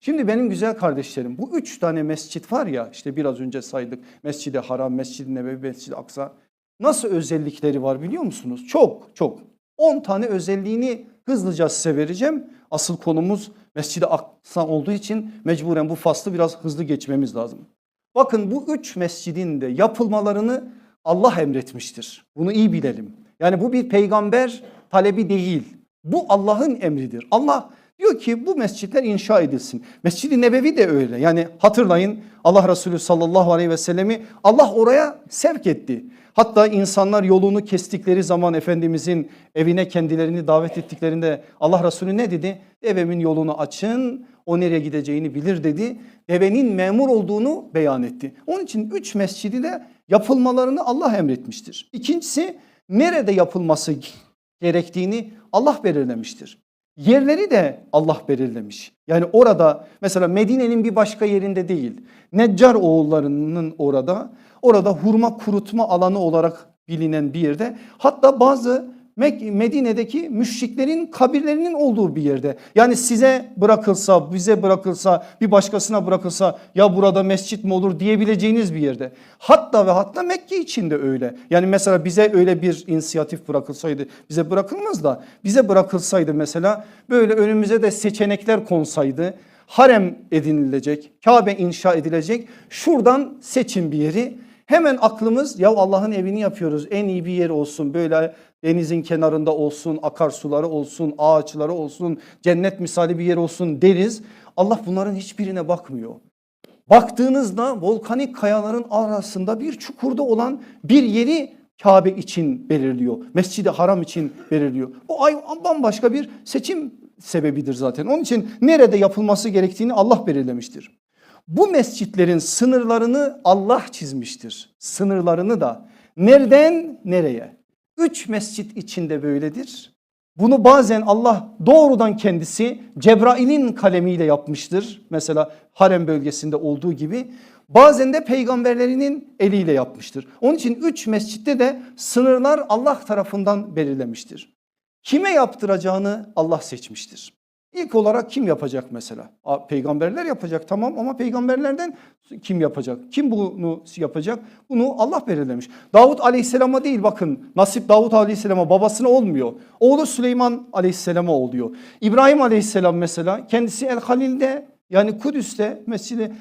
Şimdi benim güzel kardeşlerim bu üç tane mescit var ya işte biraz önce saydık. Mescid-i Haram, Mescid-i Nebevi, Mescid-i Aksa. Nasıl özellikleri var biliyor musunuz? Çok çok. 10 tane özelliğini hızlıca size vereceğim. Asıl konumuz Mescid-i Aksa olduğu için mecburen bu faslı biraz hızlı geçmemiz lazım. Bakın bu üç mescidin de yapılmalarını Allah emretmiştir. Bunu iyi bilelim. Yani bu bir peygamber talebi değil. Bu Allah'ın emridir. Allah diyor ki bu mescitler inşa edilsin. Mescid-i Nebevi de öyle. Yani hatırlayın Allah Resulü sallallahu aleyhi ve sellemi Allah oraya sevk etti. Hatta insanlar yolunu kestikleri zaman Efendimizin evine kendilerini davet ettiklerinde Allah Resulü ne dedi? Evimin yolunu açın o nereye gideceğini bilir dedi. Devenin memur olduğunu beyan etti. Onun için üç mescidi de yapılmalarını Allah emretmiştir. İkincisi nerede yapılması gerektiğini Allah belirlemiştir. Yerleri de Allah belirlemiş. Yani orada mesela Medine'nin bir başka yerinde değil. Neccar oğullarının orada, orada hurma kurutma alanı olarak bilinen bir yerde. Hatta bazı Medine'deki müşriklerin kabirlerinin olduğu bir yerde. Yani size bırakılsa, bize bırakılsa, bir başkasına bırakılsa ya burada mescit mi olur diyebileceğiniz bir yerde. Hatta ve hatta Mekke için de öyle. Yani mesela bize öyle bir inisiyatif bırakılsaydı, bize bırakılmaz da bize bırakılsaydı mesela böyle önümüze de seçenekler konsaydı. Harem edinilecek, Kabe inşa edilecek. Şuradan seçin bir yeri. Hemen aklımız ya Allah'ın evini yapıyoruz en iyi bir yer olsun böyle denizin kenarında olsun akarsuları olsun ağaçları olsun cennet misali bir yer olsun deriz. Allah bunların hiçbirine bakmıyor. Baktığınızda volkanik kayaların arasında bir çukurda olan bir yeri Kabe için belirliyor. Mescid-i Haram için belirliyor. Bu ay bambaşka bir seçim sebebidir zaten. Onun için nerede yapılması gerektiğini Allah belirlemiştir. Bu mescitlerin sınırlarını Allah çizmiştir. Sınırlarını da nereden nereye? Üç mescit içinde böyledir. Bunu bazen Allah doğrudan kendisi Cebrail'in kalemiyle yapmıştır. Mesela harem bölgesinde olduğu gibi. Bazen de peygamberlerinin eliyle yapmıştır. Onun için üç mescitte de sınırlar Allah tarafından belirlemiştir. Kime yaptıracağını Allah seçmiştir. İlk olarak kim yapacak mesela? Peygamberler yapacak tamam ama peygamberlerden kim yapacak? Kim bunu yapacak? Bunu Allah belirlemiş. Davut aleyhisselama değil bakın nasip Davut aleyhisselama babasına olmuyor. Oğlu Süleyman aleyhisselama oluyor. İbrahim aleyhisselam mesela kendisi El Halil'de yani Kudüs'te Mescid-i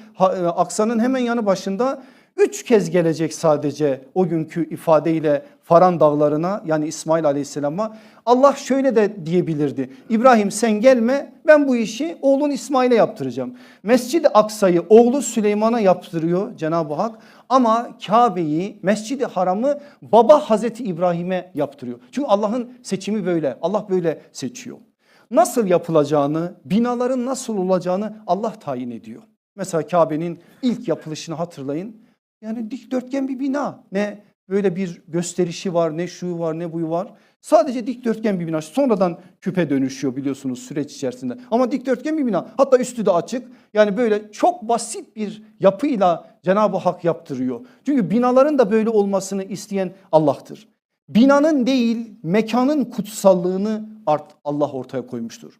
Aksa'nın hemen yanı başında Üç kez gelecek sadece o günkü ifadeyle Faran dağlarına yani İsmail aleyhisselama. Allah şöyle de diyebilirdi. İbrahim sen gelme ben bu işi oğlun İsmail'e yaptıracağım. Mescid-i Aksa'yı oğlu Süleyman'a yaptırıyor Cenab-ı Hak. Ama Kabe'yi Mescid-i Haram'ı baba Hazreti İbrahim'e yaptırıyor. Çünkü Allah'ın seçimi böyle Allah böyle seçiyor. Nasıl yapılacağını binaların nasıl olacağını Allah tayin ediyor. Mesela Kabe'nin ilk yapılışını hatırlayın. Yani dikdörtgen bir bina. Ne böyle bir gösterişi var ne şu var ne bu var. Sadece dikdörtgen bir bina. Sonradan küpe dönüşüyor biliyorsunuz süreç içerisinde. Ama dikdörtgen bir bina. Hatta üstü de açık. Yani böyle çok basit bir yapıyla Cenab-ı Hak yaptırıyor. Çünkü binaların da böyle olmasını isteyen Allah'tır. Binanın değil mekanın kutsallığını art Allah ortaya koymuştur.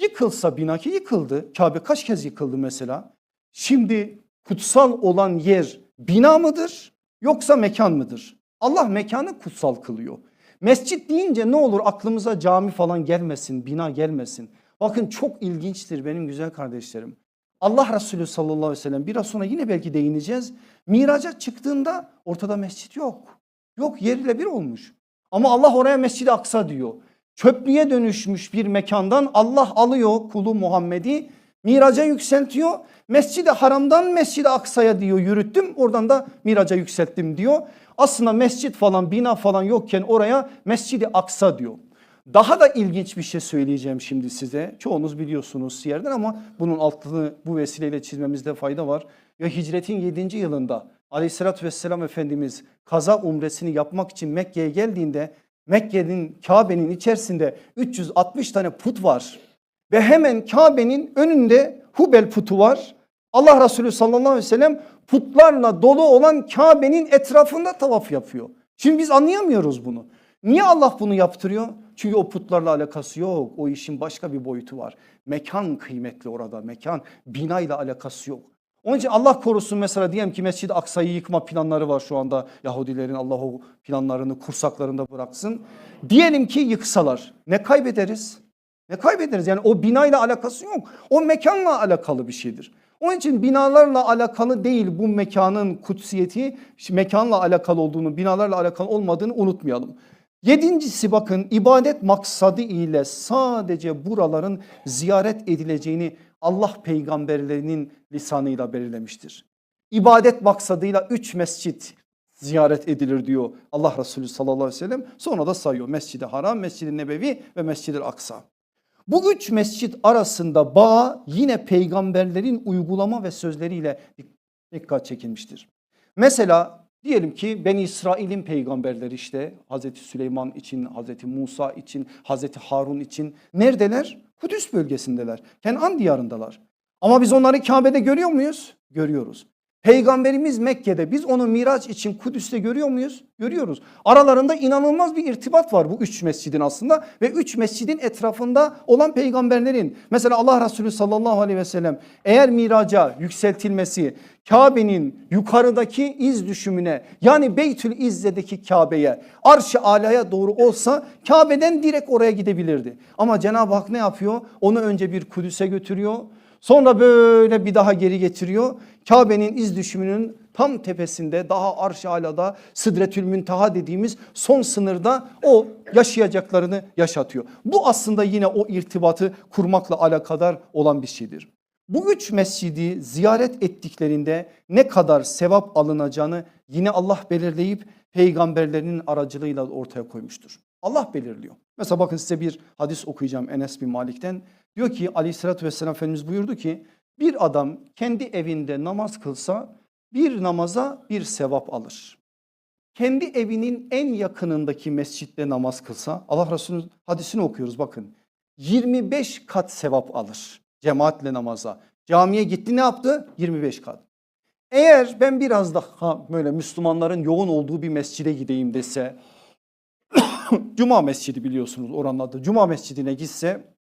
Yıkılsa bina ki yıkıldı. Kabe kaç kez yıkıldı mesela? Şimdi kutsal olan yer bina mıdır yoksa mekan mıdır? Allah mekanı kutsal kılıyor. Mescit deyince ne olur aklımıza cami falan gelmesin, bina gelmesin. Bakın çok ilginçtir benim güzel kardeşlerim. Allah Resulü sallallahu aleyhi ve sellem biraz sonra yine belki değineceğiz. Miraca çıktığında ortada mescit yok. Yok yerle bir olmuş. Ama Allah oraya Mescid-i Aksa diyor. Çöplüğe dönüşmüş bir mekandan Allah alıyor kulu Muhammed'i miraca yükseltiyor. Mescid-i Haram'dan Mescid-i Aksa'ya diyor yürüttüm oradan da miraca yükselttim diyor. Aslında mescit falan bina falan yokken oraya Mescid-i Aksa diyor. Daha da ilginç bir şey söyleyeceğim şimdi size. Çoğunuz biliyorsunuz siyerden ama bunun altını bu vesileyle çizmemizde fayda var. Ya hicretin 7. yılında aleyhissalatü vesselam Efendimiz kaza umresini yapmak için Mekke'ye geldiğinde Mekke'nin Kabe'nin içerisinde 360 tane put var. Ve hemen Kabe'nin önünde Hubel putu var. Allah Resulü sallallahu aleyhi ve sellem putlarla dolu olan Kabe'nin etrafında tavaf yapıyor. Şimdi biz anlayamıyoruz bunu. Niye Allah bunu yaptırıyor? Çünkü o putlarla alakası yok. O işin başka bir boyutu var. Mekan kıymetli orada. Mekan binayla alakası yok. Onun için Allah korusun mesela diyelim ki Mescid-i Aksa'yı yıkma planları var şu anda Yahudilerin Allah o planlarını kursaklarında bıraksın. Diyelim ki yıksalar ne kaybederiz? Ne kaybederiz? Yani o binayla alakası yok. O mekanla alakalı bir şeydir. Onun için binalarla alakalı değil bu mekanın kutsiyeti mekanla alakalı olduğunu, binalarla alakalı olmadığını unutmayalım. Yedincisi bakın ibadet maksadı ile sadece buraların ziyaret edileceğini Allah peygamberlerinin lisanıyla belirlemiştir. İbadet maksadıyla üç mescit ziyaret edilir diyor Allah Resulü sallallahu aleyhi ve sellem. Sonra da sayıyor Mescid-i Haram, Mescid-i Nebevi ve Mescid-i Aksa. Bu üç mescit arasında bağ yine peygamberlerin uygulama ve sözleriyle dikkat çekilmiştir. Mesela diyelim ki Ben İsrail'in peygamberleri işte Hazreti Süleyman için, Hazreti Musa için, Hazreti Harun için neredeler? Kudüs bölgesindeler. Kenan diyarındalar. Ama biz onları Kabe'de görüyor muyuz? Görüyoruz. Peygamberimiz Mekke'de biz onu Miraç için Kudüs'te görüyor muyuz? Görüyoruz. Aralarında inanılmaz bir irtibat var bu üç mescidin aslında ve üç mescidin etrafında olan peygamberlerin. Mesela Allah Resulü sallallahu aleyhi ve sellem eğer miraca yükseltilmesi Kabe'nin yukarıdaki iz düşümüne yani Beytül İzze'deki Kabe'ye arş-ı alaya doğru olsa Kabe'den direkt oraya gidebilirdi. Ama Cenab-ı Hak ne yapıyor? Onu önce bir Kudüs'e götürüyor. Sonra böyle bir daha geri getiriyor. Kabe'nin iz düşümünün tam tepesinde daha arş-ı alada Sıdretül Müntaha dediğimiz son sınırda o yaşayacaklarını yaşatıyor. Bu aslında yine o irtibatı kurmakla alakadar olan bir şeydir. Bu üç mescidi ziyaret ettiklerinde ne kadar sevap alınacağını yine Allah belirleyip peygamberlerinin aracılığıyla ortaya koymuştur. Allah belirliyor. Mesela bakın size bir hadis okuyacağım Enes bin Malik'ten. Diyor ki aleyhissalatü vesselam Efendimiz buyurdu ki bir adam kendi evinde namaz kılsa bir namaza bir sevap alır. Kendi evinin en yakınındaki mescitte namaz kılsa Allah Resulü'nün hadisini okuyoruz bakın. 25 kat sevap alır cemaatle namaza. Camiye gitti ne yaptı? 25 kat. Eğer ben biraz daha böyle Müslümanların yoğun olduğu bir mescide gideyim dese Cuma mescidi biliyorsunuz oranın adı. Cuma mescidine gitse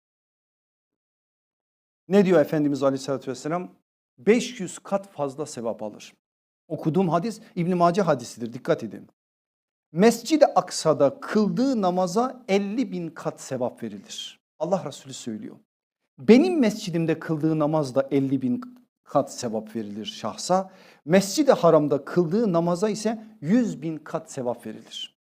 ne diyor Efendimiz Aleyhisselatü Vesselam? 500 kat fazla sevap alır. Okuduğum hadis İbn Mace hadisidir dikkat edin. Mescid-i Aksa'da kıldığı namaza 50 bin kat sevap verilir. Allah Resulü söylüyor. Benim mescidimde kıldığı namazda 50 bin kat sevap verilir şahsa. Mescid-i Haram'da kıldığı namaza ise 100 bin kat sevap verilir.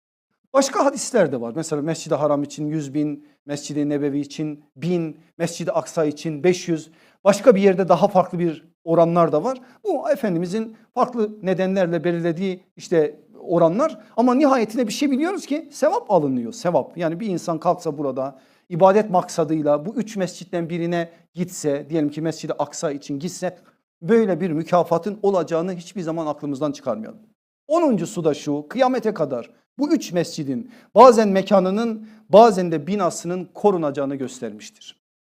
Başka hadisler de var. Mesela Mescid-i Haram için 100 bin, Mescid-i Nebevi için 1000, Mescid-i Aksa için 500. Başka bir yerde daha farklı bir oranlar da var. Bu Efendimizin farklı nedenlerle belirlediği işte oranlar. Ama nihayetinde bir şey biliyoruz ki sevap alınıyor. Sevap yani bir insan kalksa burada ibadet maksadıyla bu üç mescitten birine gitse diyelim ki Mescid-i Aksa için gitse böyle bir mükafatın olacağını hiçbir zaman aklımızdan çıkarmayalım. Onuncusu da şu kıyamete kadar bu üç mescidin bazen mekanının bazen de binasının korunacağını göstermiştir.